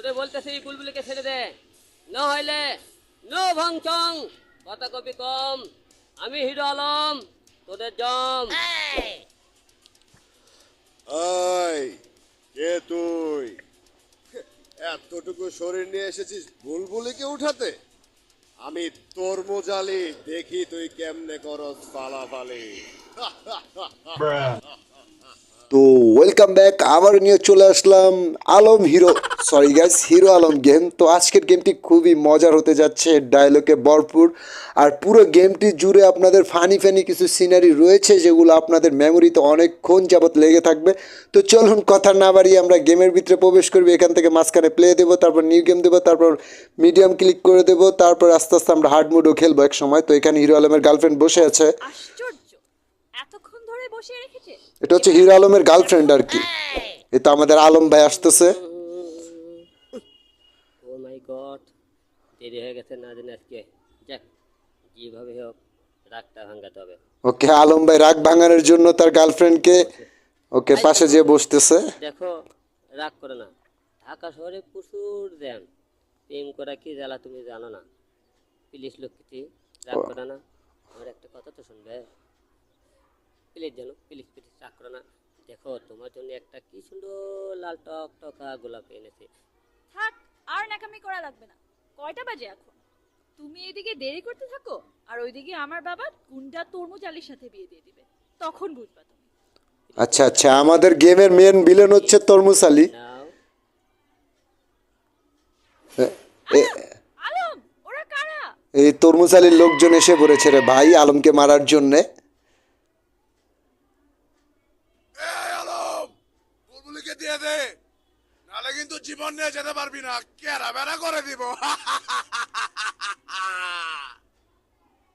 তোদের বলতেছি বুলবুলিকে ছেড়ে দে। না হইলে নো ভংচং কথা কবি কম আমি হিরো আলম তোদের জম। আই কে তুই? এতটুকু শরীর নিয়ে এসেছিস বুলবুলিকে উঠাতে? আমি তোর মোজালি দেখি তুই কেমনে করস পালাপালি। তো ওয়েলকাম ব্যাক আবার নিয়ে চলে আসলাম Alam hero. Sorry guys hero Alam game তো আজকের গেমটি খুবই মজার হতে যাচ্ছে ডায়লগে ভরপুর। আর পুরো গেমটি জুড়ে আপনাদের ফানি ফানি কিছু সিনারি রয়েছে যেগুলো আপনাদের মেমোরিতে অনেকক্ষণ যাবৎ লেগে থাকবে। তো চলুন কথা না বাড়িয়ে আমরা গেমের ভিতরে প্রবেশ করবি। এখান থেকে মাঝখানে প্লে দেবো, তারপর নিউ গেম দেবো, তারপর মিডিয়াম ক্লিক করে দেবো, তারপর আস্তে আস্তে আমরা হার্ড মুডও খেলব এক সময় তো এখানে হিরো আলমের গার্লফ্রেন্ড বসে আছে। এটা হচ্ছে হিরো আলমের গার্লফ্রেন্ড আর কি। এ তো আমাদের আলম ভাই আসতেছে। ও মাই গড দেরি হয়ে গেছে না জানি আজকে। যাক যেভাবে হোক রাগটা ভাঙাতে হবে। ওকে আলম ভাই রাগ ভাঙানোর জন্য তার গার্লফ্রেন্ডকে ওকে পাশে যেয়ে বসতেছে। দেখো রাগ করে না। ঢাকা শহরে প্রচুর জ্যাম। প্রেম করা কি জ্বালা তুমি জানো না। প্লিজ লক্ষ্মীটি রাগ করে না। আমার একটা কথা তো শুনবে। প্লিজ জানো প্লিজ প্লিজ রাগ করে না দেখো তোমার জন্য একটা কি সুন্দর লাল টক টকা গোলাপ এনেছে। থাক আর নাকামি করা লাগবে না। কয়টা বাজে এখন? তুমি এদিকে দেরি করতে থাকো আর ওইদিকে আমার বাবা গুন্ডা তরমুজ আলীর সাথে বিয়ে দিয়ে দিবে। তখন বুঝবা তুমি। আচ্ছা আচ্ছা আমাদের গেমের মেন ভিলেন হচ্ছে তরমুজ আলী। নাও। আলম! ওরা কারা? এই তরমুজ আলীর লোকজন এসে পড়েছে রে ভাই আলমকে মারার জন্যে এই আলম বুলবুলিকে দিয়ে দে নালে কিন্তু জীবন নিয়ে যেতে পারবি না কেরা বেড়া করে দিব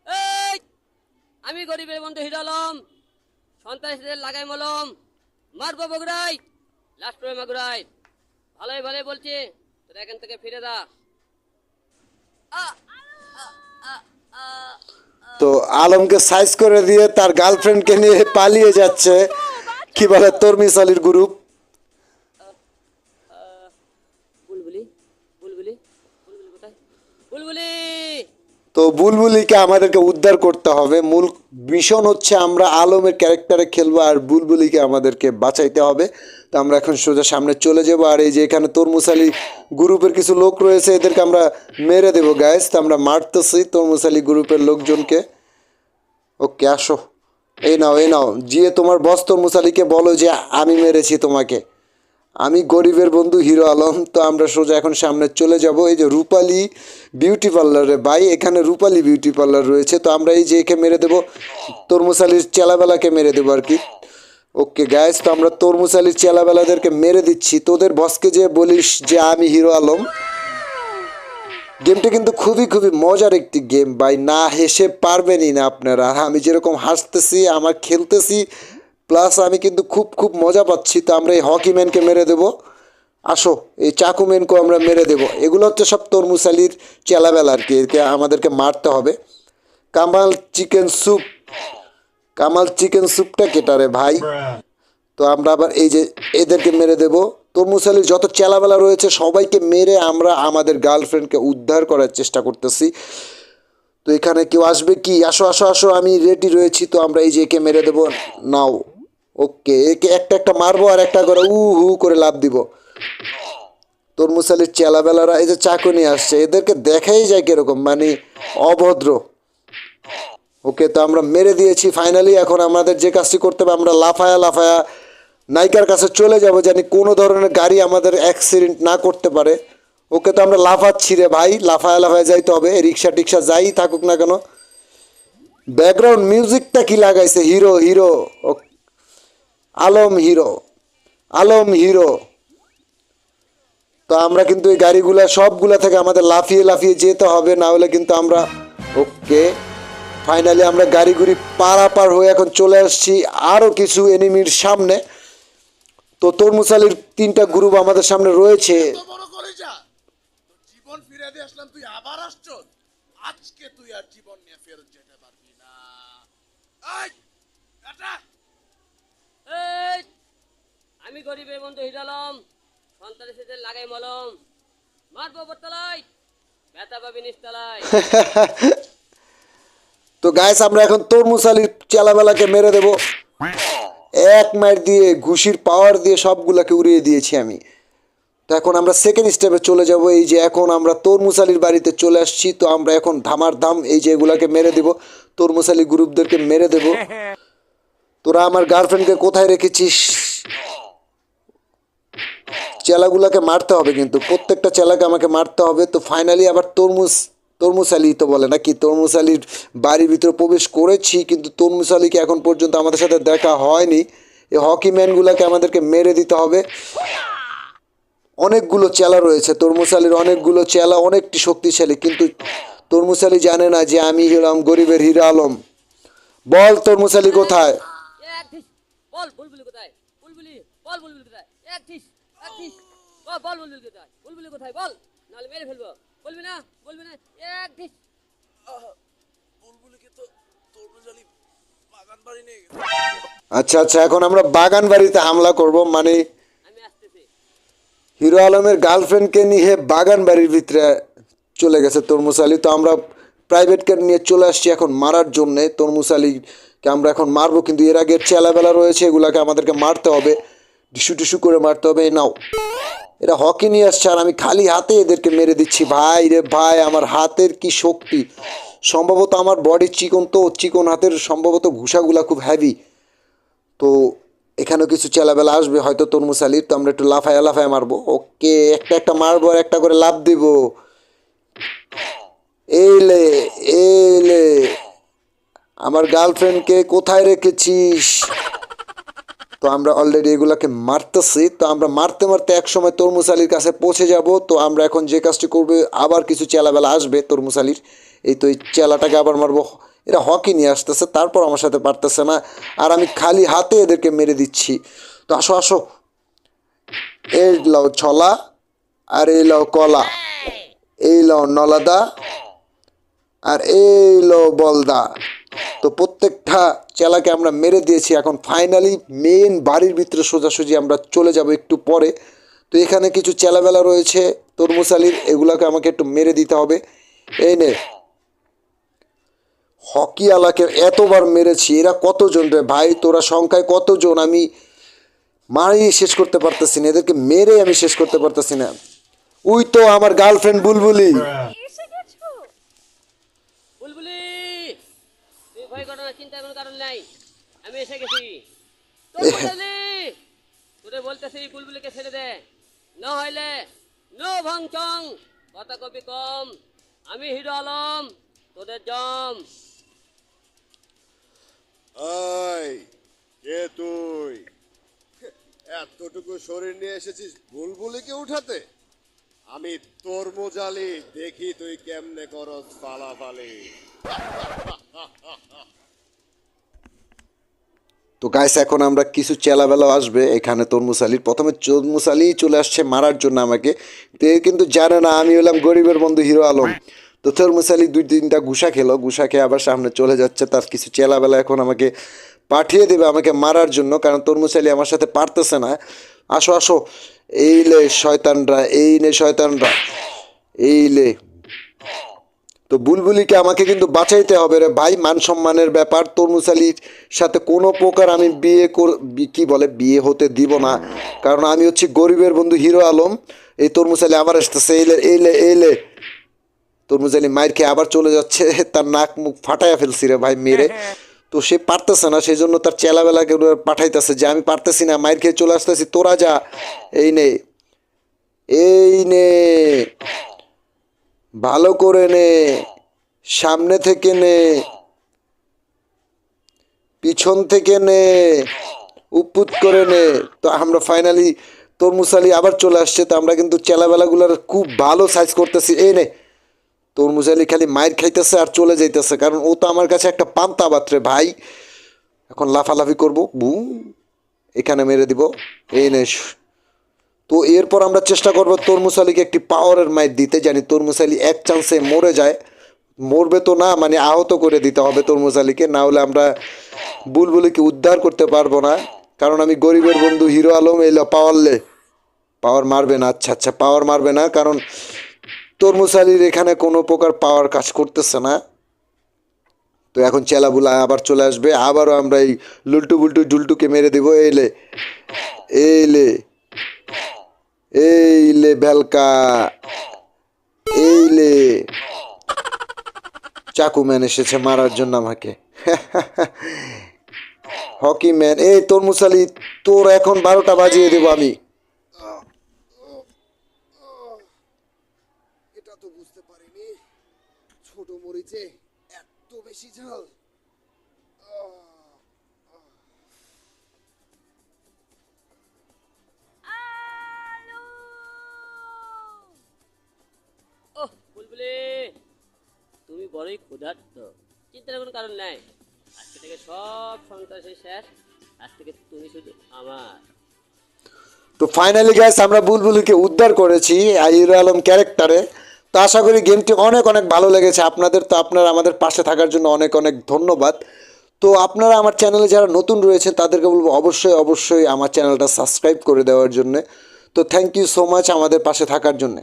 এই আমি গরিবের বন্ধু হিরালম সন্ত্রাসীদের লাগাই মলম। মারব বগুড়াই লাস্ট প্রোগ্রাম মাগুরাই ভালোই ভালোই বলছি। তোরা এখান থেকে ফিরে দা তো আলমকে সাইজ করে দিয়ে তার গার্লফ্রেন্ডকে নিয়ে পালিয়ে যাচ্ছে। কি বলে তর্মিস আলীর গ্রুপ তো বুলবুলিকে আমাদেরকে উদ্ধার করতে হবে। মূল মিশন হচ্ছে আমরা আলমের ক্যারেক্টারে খেলব আর বুলবুলিকে আমাদেরকে বাঁচাইতে হবে। তো আমরা এখন সোজা সামনে চলে যাব আর এই যে এখানে তরমুজ আলী গ্রুপের কিছু লোক রয়েছে, এদেরকে আমরা মেরে দেবো গাইস তো আমরা মারতেছি তরমুজ আলী গ্রুপের লোকজনকে। ওকে, আসো। এই নাও এই নাও। জিয়ে, তোমার বস তরমুজ আলীকে বলো যে, আমি মেরেছি তোমাকে। আমি গরিবের বন্ধু হিরো আলম, তো আমরা সোজা এখন সামনে চলে যাব। এই যে রূপালী বিউটি পার্লারে ভাই, এখানে রূপালী বিউটি পার্লার রয়েছে। তো আমরা এই যে একে মেরে দেবো তরমুজ আলীর চেলাবেলাকে মেরে দেবো আর কি। ওকে গ্যাস তো আমরা তরমুজ আলীর চেলাবেলাদেরকে মেরে দিচ্ছি। তোদের বসকে যে বলিস যে আমি হিরো আলম গেমটা কিন্তু খুবই খুবই মজার একটি গেম ভাই। না হেসে পারবেনই না আপনারা। আমি যেরকম হাসতেছি, আমার খেলতেছি প্লাস আমি কিন্তু খুব খুব মজা পাচ্ছি। তো আমরা এই হকি ম্যানকে মেরে দেবো। আসো, এই চাকু ম্যানকেও আমরা মেরে দেবো। এগুলো হচ্ছে সব তরমুজ আলীর চেলাবেলা আর কি। একে আমাদেরকে মারতে হবে। Kamal chicken soup Kamal chicken স্যুপটা কেটারে ভাই? তো আমরা আবার এই যে এদেরকে মেরে দেব। তরমুজ আলীর যত চেলাবেলা রয়েছে, সবাইকে মেরে আমরা আমাদের গার্লফ্রেন্ডকে উদ্ধার করার চেষ্টা করতেছি। তো এখানে কেউ আসবে কি? আসো আসো আসো, আমি রেডি রয়েছি। তো আমরা এই যে একে মেরে দেবো। নাও। ওকে, একে একটা একটা মারবো আর একটা করে উ হু করে লাভ দিব। তরমুজ আলীর চেলাবেলারা, এই যে চাকু নিয়ে আসছে, এদেরকে দেখাই যায় কীরকম মানে অভদ্র। ওকে, তো আমরা মেরে দিয়েছি ফাইনালি এখন আমাদের যে কাজটি করতে হবে, আমরা লাফায়া লাফায়া নায়িকার কাছে চলে যাব, জানি কোনো ধরনের গাড়ি আমাদের অ্যাক্সিডেন্ট না করতে পারে। ওকে, তো আমরা লাফাচ্ছি রে ভাই, লাফায়া লাফায় যাইতে হবে রিক্সা টিক্সা যাই থাকুক না কেন। ব্যাকগ্রাউন্ড মিউজিকটা কি লাগাইছে? Hero hero Alam hero Alam hero. তো আমরা কিন্তু এই গাড়িগুলা, সবগুলা থেকে আমাদের লাফিয়ে লাফিয়ে যেতে হবে, না হলে কিন্তু আমরা, ওকে ফাইনালি আমরা গাড়ি গুড়ি পারাপার হয়ে এখন চলে আসছি আরও কিছু এনিমির সামনে। তো তরমুজ আলীর তিনটা গ্রুপ আমাদের সামনে রয়েছে। আজকে তুই আর জীবন নিয়ে ফেরত যেতে পারবি না। আমি গরিবের বন্ধু হিরো আলম সন্ত্রাসীদের লাগাই মলম। মারবো বটতলায় ব্যথা পাবি নিচতলায় তো গাইস আমরা এখন তরমুজ আলীর চেলাবেলাকে মেরে দেব। এক মাইর দিয়ে ঘুষির পাওয়ার দিয়ে সবগুলাকে উড়িয়ে দিয়েছি আমি। তো এখন আমরা সেকেন্ড স্টেপে চলে যাব। এই যে এখন আমরা তরমুজ আলীর বাড়িতে চলে আসছি তো আমরা এখন ধামার ধাম এই যে এগুলাকে মেরে দেব। তরমুজ আলী গ্রুপদেরকে মেরে দেব। তোরা আমার গার্লফ্রেন্ডকে কোথায় রেখেছিস? চেলাগুলাকে মারতে হবে কিন্তু, প্রত্যেকটা চেলাকে আমাকে মারতে হবে। তো ফাইনালি আবার তরমুজ তরমুজ আলী তো বলে নাকি? তরমুজ আলীর বাড়ির ভিতরে প্রবেশ করেছি, কিন্তু তরমুজ আলীকে এখন পর্যন্ত আমাদের সাথে দেখা হয়নি। এই হকি ম্যানগুলোকে আমাদেরকে মেরে দিতে হবে। অনেকগুলো চেলা রয়েছে, তরমুজ আলীর অনেকগুলো চেলা অনেকটি শক্তিশালী, কিন্তু তরমুজ আলী জানে না যে আমি হলাম গরিবের হিরো আলম। বল তরমুজ আলী কোথায় এক ঠিস বল বুলবুলি কোথায় বুলবুলি বল বুলবুলি কোথায় এক এক বল বল বুলবুলি কোথায় বুলবুলি কোথায়? বল নাহলে মেরে ফেলব। বলবি না বলবি না। এক ঠিস বুলবুলিকে তো তরমুজ বাগান বাড়ি নিয়ে আচ্ছা আচ্ছা এখন আমরা বাগান বাড়িতে হামলা করব মানে হিরো আলমের গার্লফ্রেন্ডকে নিয়ে বাগান বাড়ির ভিতরে চলে গেছে তরমুজ আলী। তো আমরা প্রাইভেট কার নিয়ে চলে আসছি এখন মারার জন্যে। তরমুজ আলীকে আমরা এখন মারবো কিন্তু এর আগে চেলাবেলা রয়েছে এগুলাকে আমাদেরকে মারতে হবে। ডিসু টিসু করে মারতে হবে, নাও। এরা হকি নিয়ে আসছে আর আমি খালি হাতে এদেরকে মেরে দিচ্ছি। ভাই রে ভাই, আমার হাতের কি শক্তি? সম্ভবত আমার বডি চিকন তো, চিকন হাতের সম্ভবত ঘুষাগুলা খুব হ্যাভি তো এখানেও কিছু চেলাবেলা আসবে, হয়তো তরমুজ আলীর, তো আমরা একটু লাফায় লাফায় মারবো। ওকে, একটা একটা মারবো আর একটা করে লাভ দিব। এইলে এইলে আমার গার্লফ্রেন্ডকে কোথায় রেখেছিস? তো আমরা অলরেডি এগুলাকে মারতেছি। তো আমরা মারতে মারতে এক সময় তরমুজ আলীর কাছে পৌঁছে যাব। তো আমরা এখন যে কাজটি করবে, আবার কিছু চেলাবেলা আসবে তরমুজ আলীর। এই তো এই চেলাটাকে আবার মারবো। এরা হকি নিয়ে আসতেছে, তারপর আমার সাথে পারতেছে না। আর আমি খালি হাতে এদেরকে মেরে দিচ্ছি। তো আসো আসো। এই লাও ছলা, আর এই লাও কলা। এই লাও নলাদা, আর এই লো বলদা। তো প্রত্যেকটা চেলাকে আমরা মেরে দিয়েছি। এখন ফাইনালি মেন বাড়ির ভিতরে সোজাসুজি আমরা চলে যাব একটু পরে। তো এখানে কিছু চেলাবেলা রয়েছে, তরমুজ আলীর, এগুলোকে আমাকে একটু মেরে দিতে হবে। এই নে। হকি আলাকে এতবার মেরেছি, এরা কতজন রে ভাই? তোরা সংখ্যায় কতজন? আমি মারিয়ে শেষ করতে পারতেছি না, এদেরকে মেরে আমি শেষ করতে পারতেছি না। উই তো আমার গার্লফ্রেন্ড বুলবুলি। আমি এসে গেছি। তোরে বলতেছি বুলবুলিকে ছেড়ে দে। না হইলে নো ভংচং কথা কবি কম। আমি হিরো আলম তোদের জম। আই কে তুই? এতটুকু শরীর নিয়ে এসেছিস বুলবুলিকে উঠাতে? আমি তোর মোজালি দেখি তুই কেমনে করস পালাপালি। তো গাইস এখন আমরা কিছু চেলাবেলা আসবে। এখানে তরমুজ আলীর, প্রথমে তরমুজ আলী চলে আসছে মারার জন্য আমাকে। তো কিন্তু জানে না, আমি হলাম গরিবের বন্ধু হিরো আলম। তো তরমুজ আলী দুই তিনটা গুসা খেলো, গুসা খেয়ে আবার সামনে চলে যাচ্ছে, তার কিছু চেলাবেলা এখন আমাকে পাঠিয়ে দেবে আমাকে মারার জন্য, কারণ তরমুজ আলী আমার সাথে পারতেছে না। আসো আসো। এই লে শয়তানরা, এই নে শয়তানরা। এই লে। তো বুলবুলিকে আমাকে কিন্তু বাঁচাইতে হবে রে ভাই মান সম্মানের ব্যাপার। তরমুজ আলীর সাথে কোনো প্রকার আমি বিয়ে কর- কি বলে বিয়ে হতে দিব না। কারণ আমি হচ্ছি গরিবের বন্ধু হিরো আলম। এই তরমুজ আলী আবার আসতেছে এইলে এইলে এইলে তরমুজ আলী মায়ের খেয়ে আবার চলে যাচ্ছে তার নাক মুখ ফাটাইয়া ফেলছি রে ভাই মেরে। তো সে পারতেছে না সেই জন্য তার চেলাবেলাকে পাঠাইতেছে যে আমি পারতেছি না মায়ের খেয়ে চলে আসতেছি তোরা যা। এই নে এই নে। ভালো করে নে, সামনে থেকে নে, পিছন থেকে নে উপুত করে নে। তো আমরা ফাইনালি তরমুজ আলী আবার চলে আসছে, তো আমরা কিন্তু চেলাবেলাগুলোর খুব ভালো সাইজ করতেছি। এই নে, তরমুজ আলী খালি মায়ের খাইতেছে আর চলে যাইতেছে, কারণ ও তো আমার কাছে একটা পান্তা বাত্রে ভাই, এখন লাফালাফি করব বু এখানে মেরে দিব। এই নে তো এরপর আমরা চেষ্টা করব তরমুজ আলীকে একটি পাওয়ারের মাইট দিতে, জানি তরমুজ আলী এক চান্সে মরে যায়। মরবে তো না মানে আহত করে দিতে হবে তরমুজ আলীকে, না হলে আমরা বুলবুলিকে উদ্ধার করতে পারব না। কারণ আমি গরিবের বন্ধু হিরো আলম এলো পাওয়ারলে পাওয়ার মারবে না আচ্ছা আচ্ছা পাওয়ার মারবে না, কারণ তরমুজ আলীর এখানে কোনো প্রকার পাওয়ার কাজ করতেছে না। তো এখন চেলাবুলা আবার চলে আসবে, আবারও আমরা এই লুলটু বুলটু জুলটুকে মেরে দেবো এলে এইলে এইলে এইলে ভেলকা। এইলে চাকু ম্যান এসেছে মারার জন্য আমাকে। Hockey man. এই তরমুজ আলী, তোর এখন বারোটা বাজিয়ে দেবো আমি। এটা তো বুঝতে পারিনি। ছোট মরিচে এত বেশি ঝাল। ক্ষুধার্ত। চিন্তার কোনো কারণ নাই। আজকে থেকে সব সন্ত্রাসী শেষ, আজ থেকে তুমি শুধু আমার। তো ফাইনালি গ্যাস আমরা বুলবুলিকে উদ্ধার করেছি হিরো আলম ক্যারেক্টারে। তো আশা করি গেমটি অনেক অনেক ভালো লেগেছে আপনাদের। তো আপনারা আমাদের পাশে থাকার জন্য অনেক অনেক ধন্যবাদ। তো আপনারা আমার চ্যানেলে যারা নতুন রয়েছেন, তাদেরকে বলব অবশ্যই অবশ্যই আমার চ্যানেলটা সাবস্ক্রাইব করে দেওয়ার জন্যে। তো থ্যাংক ইউ সো মাচ আমাদের পাশে থাকার জন্যে।